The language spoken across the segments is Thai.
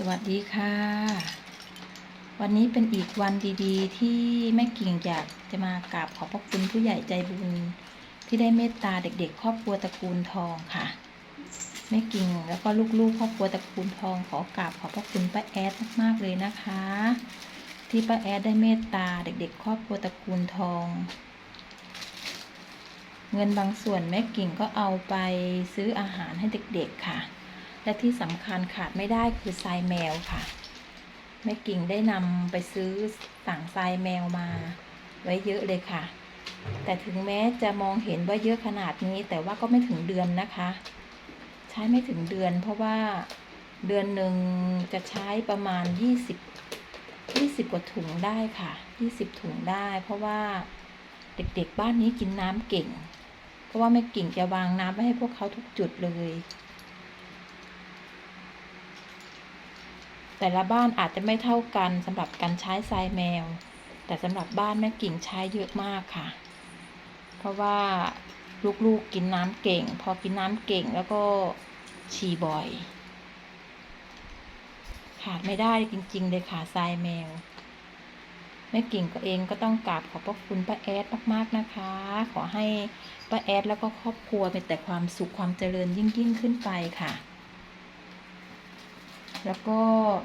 สวัสดีค่ะ วันนี้เป็นอีกวันดีๆ ที่แม่กิ่งอยากจะมากราบขอบพระคุณผู้ใหญ่ใจบุญ ที่ได้เมตตาเด็กๆ ครอบครัวตระกูลทองค่ะ แม่กิ่งแล้วก็ลูกๆ ครอบครัวตระกูลทองขอกราบขอบพระคุณป้าแอดมากๆเลยนะคะ ที่ป้าแอดได้เมตตาเด็กๆ ครอบครัวตระกูลทอง เงินบางส่วนแม่กิ่งก็เอาไปซื้ออาหารให้เด็กๆค่ะ และที่สำคัญขาดไม่ได้คือทรายแมวค่ะ แม่กิ่งได้นำไปซื้อสั่งทรายแมวมา ไว้เยอะเลยค่ะ แต่ถึงแม้จะมองเห็นว่าเยอะขนาดนี้ แต่ว่าก็ไม่ถึงเดือนนะคะ ใช้ไม่ถึงเดือน เพราะว่าเดือนหนึ่งจะใช้ประมาณ 20 20 กว่าถุงได้ค่ะ 20 ถุงได้ เพราะว่าเด็กๆบ้านนี้กินน้ำเก่ง เพราะว่าแม่กิ่งจะวางน้ำไว้ให้พวกเขาทุกจุดเลย แต่ละบ้านอาจจะไม่เท่ากันสำหรับการใช้ทรายแมว แต่สำหรับบ้านแม่กิ่งใช้เยอะมากค่ะ เพราะว่าลูกๆกกินน้ำเก่ง พอกินน้ำเก่งแล้วก็ฉี่บ่อย ขาดไม่ได้จริง ๆ เลยค่ะทรายแมว แม่กิ่งก็เองก็ต้องกราบขอบพระคุณป้าแอดมาก ๆนะคะ ขอให้ป้าแอดแล้วก็ครอบครัวมีแต่ความสุขความเจริญยิ่ง ๆ ขึ้นไปค่ะ แล้วก็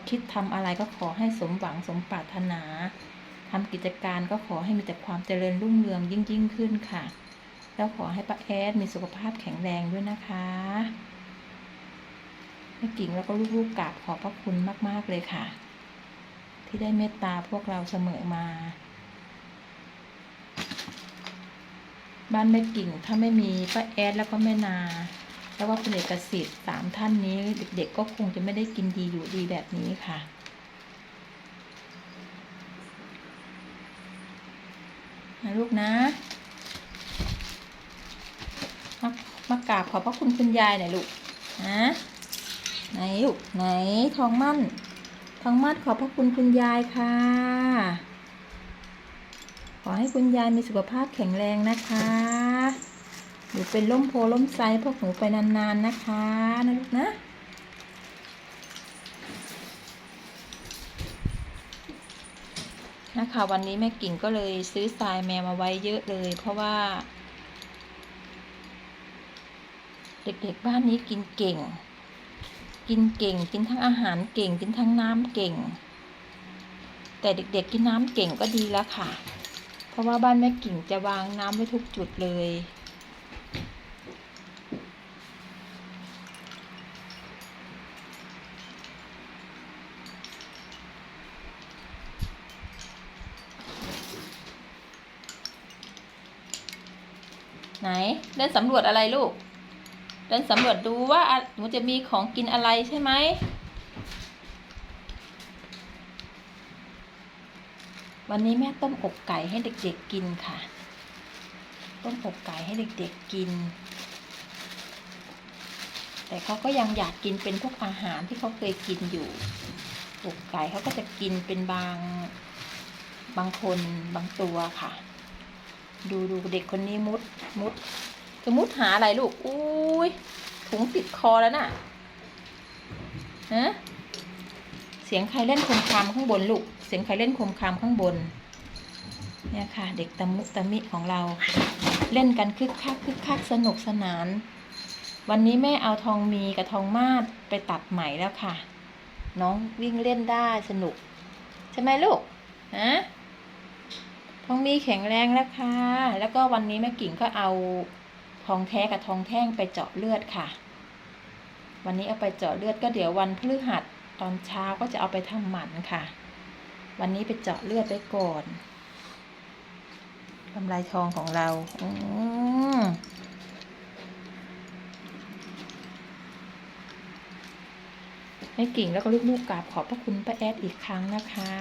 คิดทำอะไรก็ขอให้สมหวังสมปรารถนาทำกิจการก็ขอให้มีแต่ความเจริญรุ่งเรืองยิ่งยิ่งขึ้นค่ะ แล้วขอให้ป้าแอดมีสุขภาพแข็งแรงด้วยนะคะแม่กิ่งแล้วก็ลูกๆกราบขอบพระคุณมาก ๆ เลยค่ะ ที่ได้เมตตาพวกเราเสมอมา บ้านแม่กิ่งถ้าไม่มีป้าแอดแล้วก็แม่นา แล้วว่าคุณเอกสิทธิ์สามท่านนี้เด็กๆก็คงจะไม่ได้กินดีอยู่ดีแบบนี้ค่ะ นะลูกนะมามากราบขอบพระคุณคุณยายหน่อยลูกนะไหนลูกไหนทองมั่น ทองมั่นขอบพระคุณคุณยายค่ะ ขอให้คุณยายมีสุขภาพแข็งแรงนะคะ หนูเป็นล่มโพล่มไซพวกหนูไปนานๆนะคะนะลูกนะนะคะวันนี้แม่กิ่งก็เลยซื้อทรายแมวมาไว้เยอะเลย เพราะว่า เด็กๆบ้านนี้กินเก่ง กินเก่ง กินทั้งอาหารเก่ง กินทั้งน้ำเก่ง แต่เด็กๆกินน้ำเก่งก็ดีแล้วค่ะ เพราะว่าบ้านแม่กิ่งจะวางน้ำไว้ทุกจุดเลย ไหน เดินสำรวจอะไรลูก เดินสำรวจดูว่าหนูจะมีของกินอะไรใช่ไหมวันนี้แม่ต้มอกไก่ให้เด็กๆกินค่ะ ต้มอกไก่ให้เด็กๆกิน แต่เขาก็ยังอยากกินเป็นพวกอาหารที่เขาเคยกินอยู่ อกไก่เขาก็จะกินเป็นบางบางคนบางตัวค่ะ ดูดูเด็กคนนี้มุดมุดจะมุดหาอะไรลูก อุ้ยถุงติดคอแล้วน่ะฮะเสียงใครเล่นคมคามข้างบนลูก เสียงใครเล่นคมคามข้างบน เนี่ยค่ะ เด็กตะมุตะมิของเรา เล่นกันคึกคักคึกคักสนุกสนาน วันนี้แม่เอาทองมีกับทองมาดไปตัดไหมแล้วค่ะ น้องวิ่งเล่นได้สนุก ใช่ไหมลูก ฮะ ทองมีแข็งแรงแล้วค่ะ แล้วก็วันนี้แม่กิ่งก็เอาทองแท้กับทองแท่งไปเจาะเลือดค่ะ วันนี้เอาไปเจาะเลือดก็เดี๋ยววันพฤหัสตอนเช้าก็จะเอาไปทำหมันค่ะ วันนี้ไปเจาะเลือดไว้ก่อนกำไรทองของเราอืแม่กิ่งแล้วก็ลูกๆกราบขอบพระคุณป้าแอดอีกครั้งนะคะ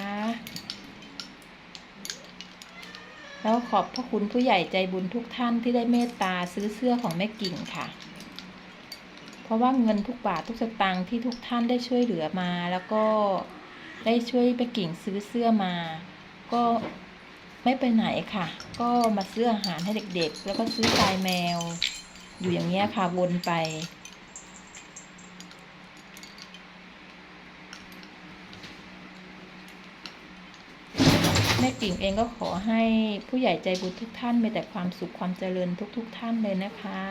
แล้วขอบพระคุณผู้ใหญ่ใจบุญทุกท่านที่ได้เมตตาซื้อเสื้อของแม่กิ่งค่ะ เพราะว่าเงินทุกบาททุกสตางค์ที่ทุกท่านได้ช่วยเหลือมา แล้วก็ได้ช่วยแม่กิ่งซื้อเสื้อมา ก็ไม่ไปไหนค่ะ ก็มาซื้ออาหารให้เด็กๆ แล้วก็ซื้อทรายแมว อยู่อย่างเงี้ยค่ะวนไป ม่กิ่งเองก็ขอให้ผู้ใหญ่ใจบุญทุกท่านมีแต่ความสุขความเจริญทุกๆท่านเลยนะคะ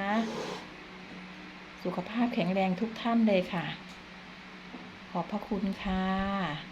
สุขภาพแข็งแรงทุกท่านเลยค่ะ ขอบพระคุณค่ะ